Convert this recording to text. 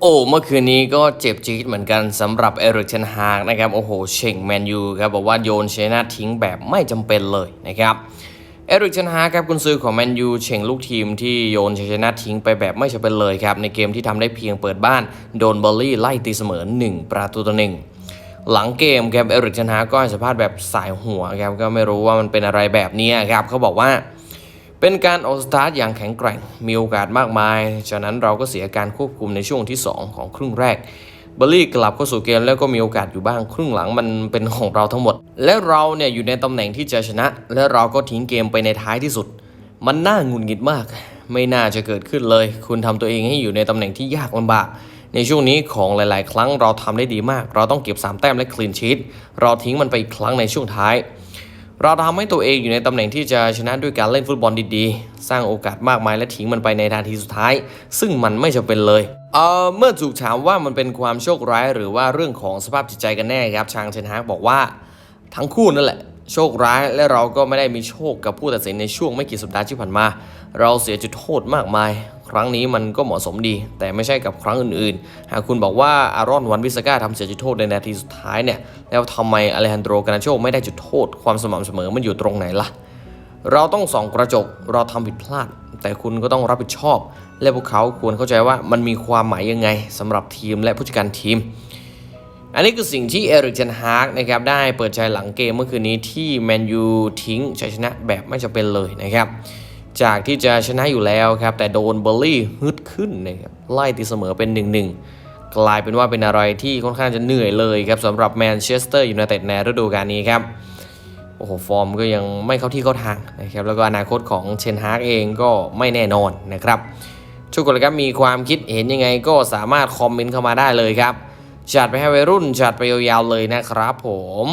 โอ้เมื่อคืนนี้ก็เจ็บจี๊ดเหมือนกันสำหรับเอริกเทนฮากนะครับโอ้โหเช่งแมนยูครับบอกว่าโยนเชนะทิ้งแบบไม่จำเป็นเลยนะครับเอริกเทนฮากครับกุนซือของแมนยูเช่งลูกทีมที่โยนเชยนะทิ้งไปแบบไม่จำเป็นเลยครับในเกมที่ทำได้เพียงเปิดบ้านโดนเบอร์ลี่ไล่ตีเสมอ 1 ประตูต่อหนึ่งหลังเกมครับเอริกเทนฮากก็ให้สัมภาษณ์แบบสายหัวครับก็ไม่รู้ว่ามันเป็นอะไรแบบนี้ครับเขาบอกว่า เป็นการออกสตาร์ทอย่างแข็งแกร่ง มีโอกาสมากมาย ฉะนั้นเราก็เสียการควบคุมในช่วงที่ 2 ของครึ่งแรกเบอร์รี่กลับเข้าสู่เกมแล้วก็มีโอกาสอยู่บ้างครึ่งหลังมันเป็นของเราทั้งหมด และเราเนี่ยอยู่ในตำแหน่งที่จะชนะ และเราก็ทิ้งเกมไปในท้ายที่สุด มันน่าหงุดหงิดมาก ไม่น่าจะเกิดขึ้นเลย คุณทำตัวเองให้อยู่ในตำแหน่งที่ยากลำบากในช่วงนี้ของหลาย ๆ ครั้งเราทำได้ดีมาก เราต้องเก็บ 3 แต้มและคลีนชีตเราทิ้งมันไปอีกครั้งในช่วงท้าย เราทำให้ตัวเองอยู่ในตำแหน่งที่จะชนะด้วยการเล่นฟุตบอลดีๆ สร้างโอกาสมากมายและทิ้งมันไปในนาทีสุดท้าย ซึ่งมันไม่จำเป็นเลยเอ่อเมื่อถูกถามว่ามันเป็นความโชคร้ายหรือว่าเรื่องของสภาพจิตใจกันแน่ครับชางเชนฮากบอกว่าทั้งคู่นั่นแหละโชคร้ายและเราก็ไม่ได้มีโชคกับผู้ตัดสินในช่วงไม่กี่สัปดาห์ที่ผ่านมา เราเสียจุดโทษมากมาย ครั้งนี้มันก็เหมาะสมดี แต่ไม่ใช่กับครั้งอื่นๆ หากคุณบอกว่าอารอนวันวิสก้าทำเสียจุดโทษในนาทีสุดท้ายเนี่ยแล้วทำไมอเลฮันโดรกานาโชไม่ได้จุดโทษ ความสม่ำเสมอมันอยู่ตรงไหนล่ะ เราต้องส่องกระจกเราทำผิดพลาด แต่คุณก็ต้องรับผิดชอบ และพวกเขาควรเข้าใจว่ามันมีความหมายยังไงสำหรับทีมและผู้จัดการทีมอันนี้คือสิ่งที่เอริกเทนฮาร์กนะครับได้เปิดใจหลังเกมเมื่อคืนนี้ที่แมนยูทิ้งชัยชนะแบบไม่จำเป็นเลยนะครับ จากที่จะชนะอยู่แล้วครับ แต่โดนเบอร์ลี่ฮึดขึ้นนะครับไล่ตีเสมอเป็น1-1กลายเป็นว่าเป็นอะไรที่ค่อนข้างจะเหนื่อยเลยครับสำหรับแมนเชสเตอร์ยูไนเต็ดในฤดูกาลนี้ครับโอ้โหฟอร์มก็ยังไม่เข้าที่เข้าทางนะครับแล้วก็อนาคตของเชนฮาร์กเองก็ไม่แน่นอนนะครับทุกคนครับมีความคิดเห็นยังไงก็สามารถคอมเมนต์เข้ามาได้เลยครับจัดไปให้วัยรุ่นจัดไปยาวๆเลยนะครับผม